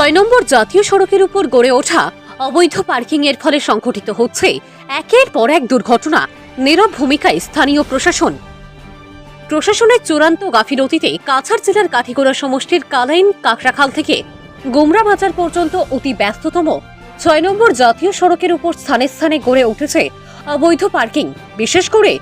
ছয় নম্বর জাতীয় সড়কের উপর গড়ে ওঠা অবৈধ পার্কিং এর ফলে সংঘটিত হচ্ছে একের পর এক দুর্ঘটনা, নীরব ভূমিকায় স্থানীয় প্রশাসন। প্রশাসনের চূড়ান্ত গাফিলতিতে কাছাড় জেলার কাঠিগোড়া সমষ্টির কালাইন কাকরাখাল থেকে গুমরা বাজার পর্যন্ত অতি ব্যস্ততম ছয় নম্বর জাতীয় সড়কের উপর স্থানে স্থানে গড়ে উঠেছে অবৈধ পার্কিং, বিশেষ করে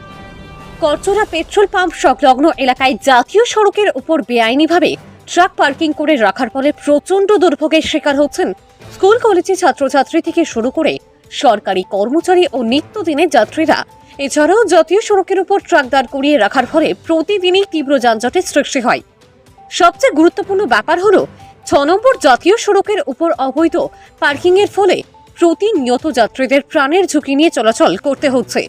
করচোরা পেট্রোল পাম্প সংলগ্ন এলাকায় জাতীয় সড়কের উপর বেআইনিভাবে ট্রাক পার্কিং করে রাখার ফলে প্রচণ্ড দুর্ভোগের শিকার হচ্ছেন স্কুল কলেজে ছাত্রছাত্রী থেকে শুরু করে সরকারি কর্মচারী ও নিত্যদিনের যাত্রীরা। এছাড়াও জাতীয় সড়কের উপর ট্রাক দাঁড় করিয়ে রাখার ফলে প্রতিদিনই তীব্র যানজটের সৃষ্টি হয়। সবচেয়ে গুরুত্বপূর্ণ ব্যাপার হলো, ছ নম্বর জাতীয় সড়কের উপর অবৈধ পার্কিংয়ের ফলে প্রতিনিয়ত যাত্রীদের প্রাণের ঝুঁকি নিয়ে চলাচল করতে হচ্ছে।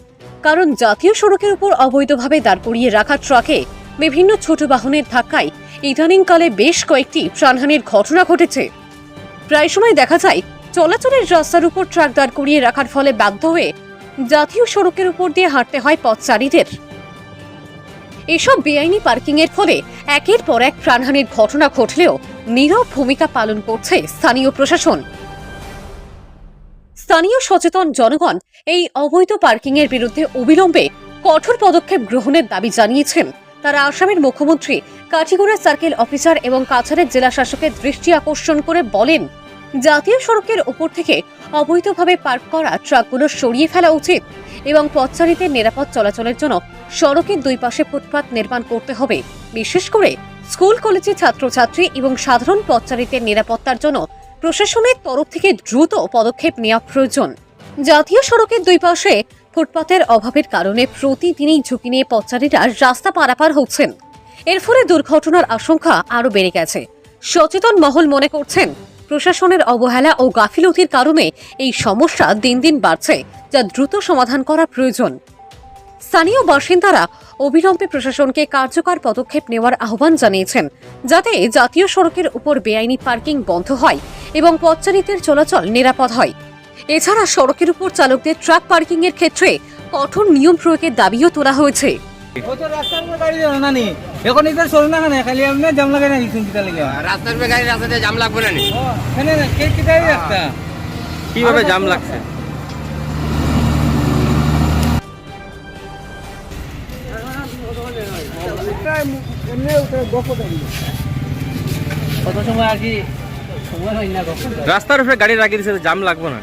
কারণ জাতীয় সড়কের উপর অবৈধভাবে দাঁড় করিয়ে রাখা ট্রাকে বিভিন্ন ছোট বাহনের ধাক্কায় ইদানিংকালে বেশ কয়েকটি প্রাণহানির ঘটনা ঘটেছে। প্রায় সময় দেখা যায়, চলাচলের রাস্তার উপর ট্রাক দাঁড় করিয়ে রাখার ফলে বাধ্য হয়ে জাতীয় সড়কের উপর দিয়ে হাঁটতে হয় পথচারীদের। এসব বেআইনি পার্কিং এর ফলে একের পর এক প্রাণহানির ঘটনা ঘটলেও নীরব ভূমিকা পালন করছে স্থানীয় প্রশাসন। স্থানীয় সচেতন জনগণ এই অবৈধ পার্কিং এর বিরুদ্ধে অবিলম্বে কঠোর পদক্ষেপ গ্রহণের দাবি জানিয়েছেন। তারা আসামের মুখ্যমন্ত্রী কাঠিগড়া সার্কেল অফিসার এবং কাছাড়ের জেলা শাসকের দৃষ্টি আকর্ষণ করে বলেন, জাতীয় সড়কের ওপর থেকে অবৈধভাবে পার্ক করা ট্রাকগুলো সরিয়ে ফেলা উচিত এবং পথচারীদের নিরাপদ চলাচলের জন্য সড়কের দুই পাশে ফুটপাত নির্মাণ করতে হবে। বিশেষ করে স্কুল কলেজে ছাত্রছাত্রী এবং সাধারণ পথচারীদের নিরাপত্তার জন্য প্রশাসনের তরফ থেকে দ্রুত পদক্ষেপ নেওয়া প্রয়োজন। জাতীয় সড়কের দুই পাশে ফুটপাতের অভাবের কারণে প্রতিদিনই ঝুঁকি নিয়ে পথচারীরা রাস্তা পারাপার হচ্ছেন। এর ফলে দুর্ঘটনার আশঙ্কা আরও বেড়ে গেছে। সচেতন মহল মনে করছেন, প্রশাসনের অবহেলা ও গাফিলতির কারণে এই সমস্যা দিন দিন বাড়ছে, যা দ্রুত সমাধান করা প্রয়োজন। স্থানীয় বাসিন্দারা অবিলম্বে প্রশাসনকে কার্যকর পদক্ষেপ নেওয়ার আহ্বান জানিয়েছেন, যাতে জাতীয় সড়কের উপর বেআইনি পার্কিং বন্ধ হয় এবং পথচারীদের চলাচল নিরাপদ হয়। এছাড়া সড়কের উপর চালকদের ট্রাক পার্কিং এর ক্ষেত্রে কঠোর নিয়ম প্রয়োগের দাবিও তোলা হয়েছে। না নি এখন এটা চলে না কেন খালি আপনি জাম লাগাই না দিচ্ছেন কিতা লাগে রাস্তার উপরে গাড়ি রাস্তাতে জাম লাগবে না নি ও এখানে না কে কিতাই রাস্তা? কীভাবে জাম লাগছে? কত সময় আর কি সময় হয় রাস্তার উপরে গাড়ি রাখিয়ে দিছে জাম লাগবে নি?